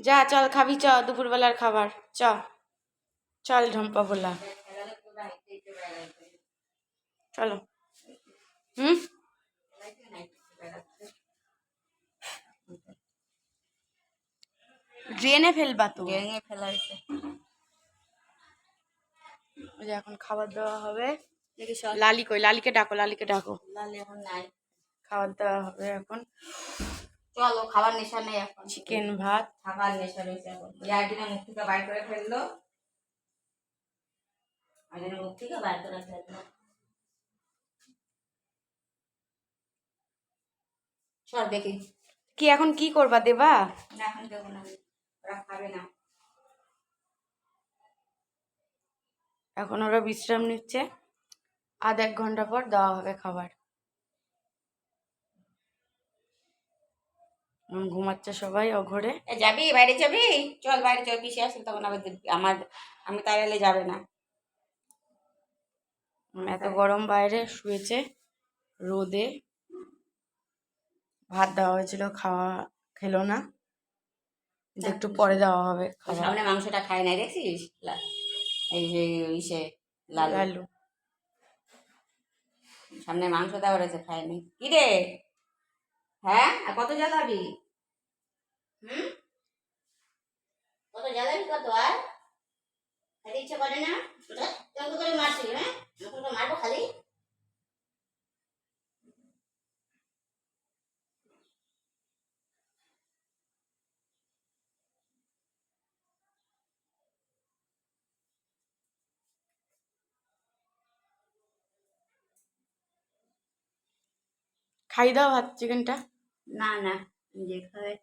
যা চল খাবি চ দুপুরবেলার খাবার। চ চল ঝম্পা বলা। চলো। হুম? ড্রেনে ফেলবা তো। ড্রেনে ফেলা হয়েছে। এখন খাবার দেওয়া হবে। দেখি লালি কই? লালিকে ডাকো লালিকে ডাকো। লালি এখন নাই। খাবার দেওয়া হবে এখন। চলো খাবার নেশা নেই এখন। চিকেন ভাত। থাকার নেশা রয়েছে এখন। ইয়ার্ডিনে মুখ থেকে বাইর করে ফেলল। আগে মুখ থেকে বাইর করে ফেলল। সর দেখি। কি এখন কি করবা দেবা? না এখন দেবো না। ওরা খাবে না। এখন ওরা বিশ্রাম নিচ্ছে। আধ এক ঘণ্টা পর দেওয়া হবে খাবার। ঘুমাচ্ছে সবাই অঘরে এ যাবি? বাইরে যাবি? চল বাইরে চল পিছিয়ে আসলে তখন আবার। আমার আমি তাই এলে যাবে না। এত গরম বাইরে শুয়েছে রোদে। ভাত দেওয়া হয়েছিল খাওয়া খেলো না। একটু পরে দেওয়া হবে সামনে মাংসটা খাই নাই দেখছিস? এই যে ইসে লাল। সামনে মাংস দেওয়া রয়েছে খায়নি কি রে? হ্যাঁ? আর কত জ্বালাবি? হুম? কত জ্বালাবি কত আর? খালি ইচ্ছে করে না? কেমন করে মারছি হ্যাঁ? আমাকে তো মারবো খালি? খাই দাও ভাত চিকেনটা না না নিজে খাওয়াই